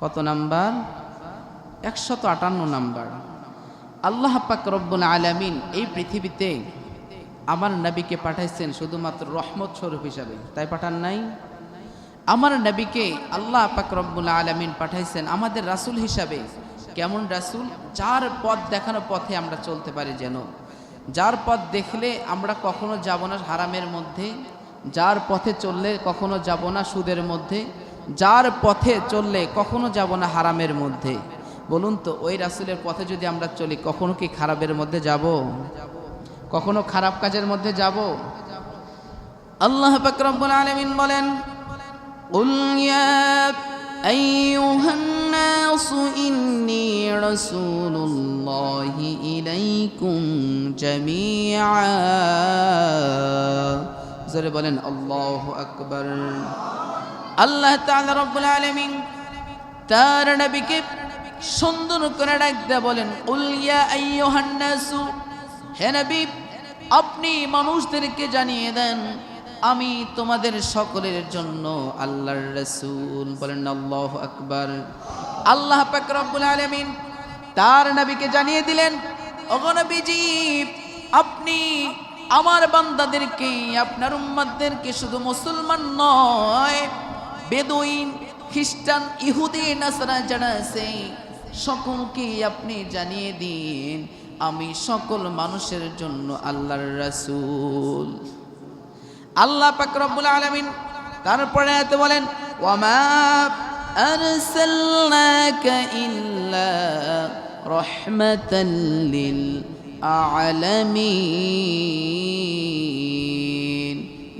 কত নাম্বার? একশত আটান্ন নাম্বার। আল্লাহ পাক রব্বুল আলামিন এই পৃথিবীতে আমার নবীকে পাঠাইছেন শুধুমাত্র রহমত স্বরূপ হিসাবে। তাই পাঠান নাই? আমার নবীকে আল্লাহ পাক রব্বুল আলামিন পাঠাইছেন আমাদের রাসূল হিসাবে। কেমন রাসূল? যার পথ দেখানো পথে আমরা চলতে পারি যেন। যার পথ দেখলে আমরা কখনো যাব না হারামের মধ্যে। যার পথে চললে কখনো যাব না সুদের মধ্যে। যার পথে চললে কখনো যাব না হারামের মধ্যে বলুন তো ওই রাসূলের পথে যদি আমরা চলি কখনো কি খারাপের মধ্যে যাব কখনো খারাপ কাজের মধ্যে যাব আল্লাহ পাক রব্বুল আলামিন বলেন قل يا أيها الناس إني رسول الله إليكم جميعا জোরে বলেন আল্লাহ আকবর আল্লাহ আলামিন তার নবীকে সুন্দর করে ডাক দেয়া বলেন উলিয়া হে নবী, আপনি মানুষদেরকে জানিয়ে দেন, আমি তোমাদের সকলের জন্য আল্লাহর রাসূল। বলেন, আল্লাহ আকবার। আল্লাহ রব্বুল আলামিন তার নবীকে জানিয়ে দিলেন, ওগো নবীজি, আপনি আমার বান্দাদেরকে, আপনার উম্মাদদেরকে শুধু মুসলমান নয় বেদুইন, খ্রিস্টান, ইহুদি, নাসারা, যারা আছে, সকলকে আপনি জানিয়ে দিন, আমি সকল মানুষের জন্য আল্লাহর রাসূল। আল্লাহ পাক রব্বুল আলামিন তারপরে এত বলেন, ওয়ামা আরসালনাকা ইল্লা রাহমাতাল লিল আলামিন।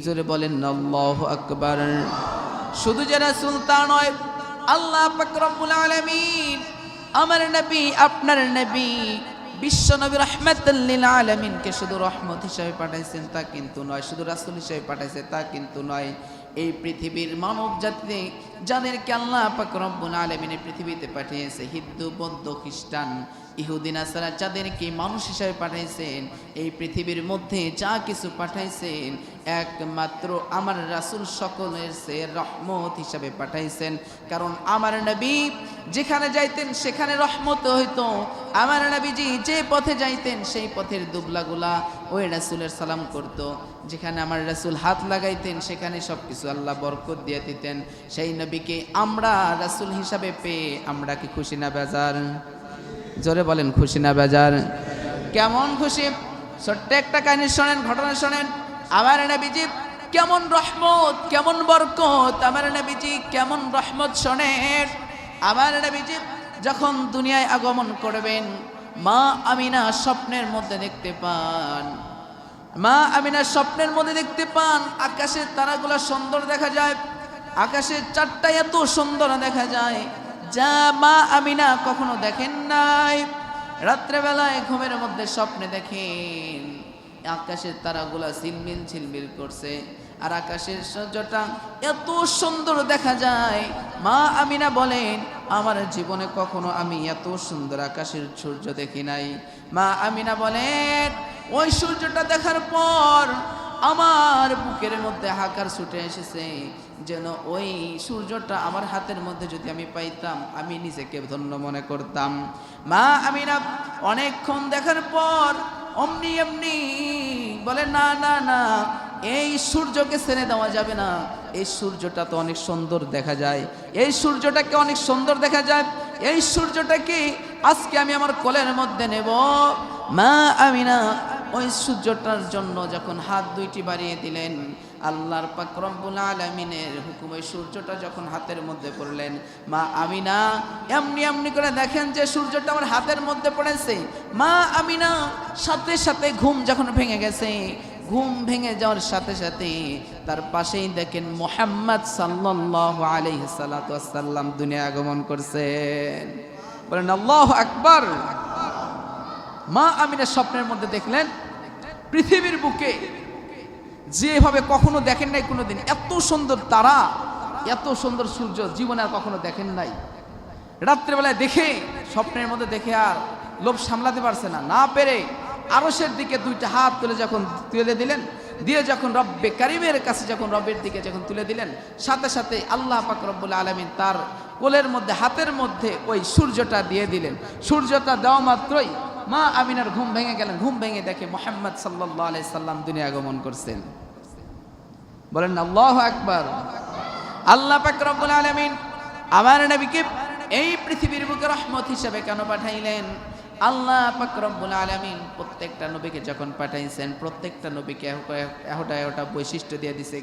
জোরে বলেন, আল্লাহু আকবার। শুধু যে সুলতান তা নয়, আল্লাহ পাক আলমিন আলামিন আমার নবী, আপনার নবী, বিশ্ব নবী রহমতুল্লিল আলমিনকে শুধু রহমত হিসাবে পাঠাইছেন তা কিন্তু নয়, শুধু রাসুল হিসাবে পাঠাইছে তা কিন্তু নয়। এই পৃথিবীর মানব জাতিতে যাদেরকে আল্লাহ পাক রব্বুল আলমিনের পৃথিবীতে পাঠিয়েছে, হিন্দু, বৌদ্ধ, খ্রিস্টান, ইহুদিন আসারা যাদেরকে মানুষ হিসাবে পাঠাইছেন, এই পৃথিবীর মধ্যে যা কিছু পাঠাইছেন, একমাত্র আমার রাসুল সকলের সে রহমত হিসাবে পাঠাইছেন। কারণ আমার নবী যেখানে যাইতেন, সেখানে রহমত হইতো। আমার নবীজি যে পথে যাইতেন, সেই পথের দুবলাগুলা ওই রাসুলের সালাম করত। যেখানে আমার রাসুল হাত লাগাইতেন, সেখানে সব কিছু আল্লাহ বরকত দিয়ে দিতেন। সেই নবীকে আমরা রাসুল হিসাবে পেয়ে আমরা কি খুশি না বেজার? জোরে বলেন, খুশি না বেজার? কেমন খুশি? ছোট্ট একটা কাহিনী শোনেন, ঘটনা শোনেন। আমার নবীজি কেমন রহমত, কেমন বরকত, আমার নবীজি কেমন রহমত শোনেন। আমার নবীজি যখন দুনিয়ায় আগমন করবেন, মা আমিনা স্বপ্নের মধ্যে দেখতে পান। মা আমিনা স্বপ্নের মধ্যে দেখতে পান, আকাশের তারাগুলো সুন্দর দেখা যায়। আকাশের চারটা এত সুন্দর দেখা যায়, যা মা আমিনা কখনো দেখেন নাই। রাত্রেবেলায় ঘুমের মধ্যে স্বপ্নে দেখেন, আকাশের তারাগুলা ঝিলমিল ঝিলমিল করছে, আর আকাশের সূর্যটা এত সুন্দর দেখা যায়। মা আমিনা বলেন, আমার জীবনে কখনো আমি এত সুন্দর আকাশের সূর্য দেখি নাই। মা আমিনা বলেন, ওই সূর্যটা দেখার পর আমার বুকের মধ্যে হাকার ছুটে এসেছে যেন ওই সূর্যটা আমার হাতের মধ্যে যদি আমি পাইতাম, আমি নিজেকে ধন্য মনে করতাম। মা আমি না অনেকক্ষণ দেখার পর অমনি এমনি বলে, না না না, এই সূর্যকে ছেড়ে দেওয়া যাবে না। এই সূর্যটা তো অনেক সুন্দর দেখা যায়। এই সূর্যটাকে অনেক সুন্দর দেখা যায়। এই সূর্যটাকে আজকে আমি আমার কোলের মধ্যে নেব। মা আমিনা ওই সূর্যটার জন্য যখন হাত দুইটি বাড়িয়ে দিলেন, আল্লাহর পাক রব্বুল আলামিনের হুকুম সূর্যটা যখন হাতের মধ্যে পড়লেন, মা আমিনা, এমনি এমনি করে দেখেন যে সূর্যটা আমার হাতের মধ্যে পড়েছে। মা আমিনা, সাথে সাথে ঘুম যখন ভেঙে গেছে, ঘুম ভেঙে যাওয়ার সাথে সাথে তার পাশেই দেখেন মোহাম্মদ সাল্লাল্লাহু আলাইহি সাল্লাতু ওয়াসাল্লাম দুনিয়া আগমন করছেন। বলেন, আল্লাহ আকবার! মা আমিনা স্বপ্নের মধ্যে দেখলেন পৃথিবীর বুকে যেভাবে কখনো দেখেন নাই কোনোদিন। এত সুন্দর তারা, এত সুন্দর সূর্য জীবনে আর কখনো দেখেন নাই। রাত্রেবেলায় দেখে, স্বপ্নের মধ্যে দেখে আর লোভ সামলাতে পারছে না। না পেরে আরসের দিকে দুইটা হাত তুলে যখন তুলে দিলেন, দিয়ে যখন রব্বে কারিমের কাছে যখন রবের দিকে যখন তুলে দিলেন, সাথে সাথে আল্লাহ পাক রব্বুল আলমিন তার কোলের মধ্যে, হাতের মধ্যে ওই সূর্যটা দিয়ে দিলেন। সূর্যটা দেওয়া মাত্রই মা আমিনার ঘুম ভেঙে গেলেন। ঘুম ভেঙে দেখে মোহাম্মদ সাল্লাহ আলাই সাল্লাম দুনিয়া আগমন করছেন। বলেন, আল্লাহ আকবার। আল্লাহ পাক আলামিন আমার নবীকে এই পৃথিবীর বুকে রহমত হিসেবে কেন পাঠাইলেন? আল্লাহ পাক আলামিন প্রত্যেকটা নবীকে যখন পাঠাইছেন, প্রত্যেকটা নবীকে এহটা এহটা বৈশিষ্ট্য দিয়ে দিছে।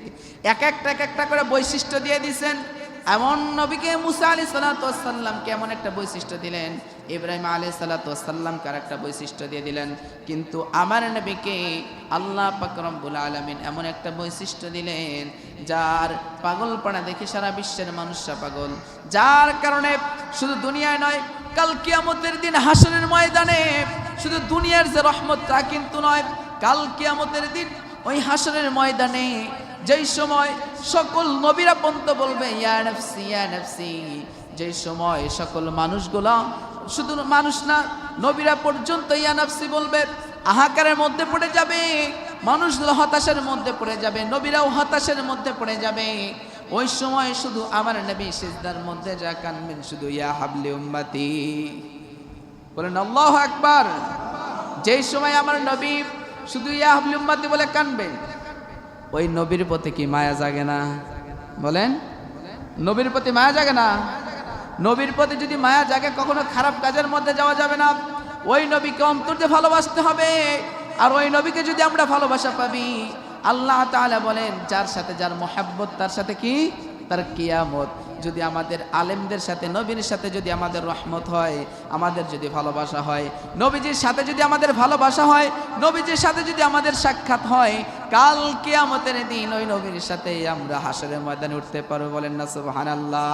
এক একটা এক একটা করে বৈশিষ্ট্য দিয়ে দিছেন। এমন নবীকে মুসা আলী সাল্লাতামকে কেমন একটা বৈশিষ্ট্য দিলেন? ইব্রাহিম আলী সাল্লাতামকে কার একটা বৈশিষ্ট্য দিয়ে দিলেন? কিন্তু আমার নবীকে আল্লাহ পাকরম্বুল আলমিন এমন একটা বৈশিষ্ট্য দিলেন, যার পাগলপনা দেখে সারা বিশ্বের মানুষরা পাগল। যার কারণে শুধু দুনিয়ায় নয়, কাল কিয়ামতের দিন হাসনের ময়দানে শুধু দুনিয়ার যে রহমত তা কিন্তু নয়, কাল কিয়ামতের দিন ওই হাসনের ময়দানে যেই সময় সকল নবীরা পন্ত বলবে, ইয়া নফসি যেই সময় সকল মানুষগুলা, শুধু মানুষ না, নবীরা পর্যন্ত ইয়া নফসি বলবে, আহাকারের মধ্যে পড়ে যাবে, মানুষগুলো হতাশার মধ্যে পড়ে যাবে, নবীরাও হতাশার মধ্যে পড়ে যাবে। ওই সময় শুধু আমার নবী সিজদার মধ্যে যা কানবেন, শুধু ইয়া হাবলি উম্মাতি। বলেন, আল্লাহ আকবার। যেই সময় আমার নবী শুধু ইয়া হাবলি উম্মাতি বলে কানবেন ওই নবীর প্রতি কি মায়া জাগে না? বলেন, নবীর প্রতি মায়া জাগে না? নবীর প্রতি যদি মায়া জাগে, কখনো খারাপ কাজের মধ্যে যাওয়া যাবে না। ওই নবীকে অন্তর দিয়ে ভালোবাসতে হবে। আর ওই নবীকে যদি আমরা ভালোবাসা পাবি, আল্লাহ তাআলা বলেন, যার সাথে যার মোহাব্বত, তার সাথে কি? তার কিয়ামত। যদি আমাদের আলেমদের সাথে, নবীর সাথে যদি আমাদের রহমত হয়, আমাদের যদি ভালোবাসা হয়, নবীজির সাথে যদি আমাদের ভালোবাসা হয়, নবীজির সাথে যদি আমাদের সাক্ষাৎ হয়, কাল কেয়ামতের দিন ওই নবীর সাথে আমরা হাসরের ময়দানে উঠতে পারব বলেন না, সুবহানাল্লাহ।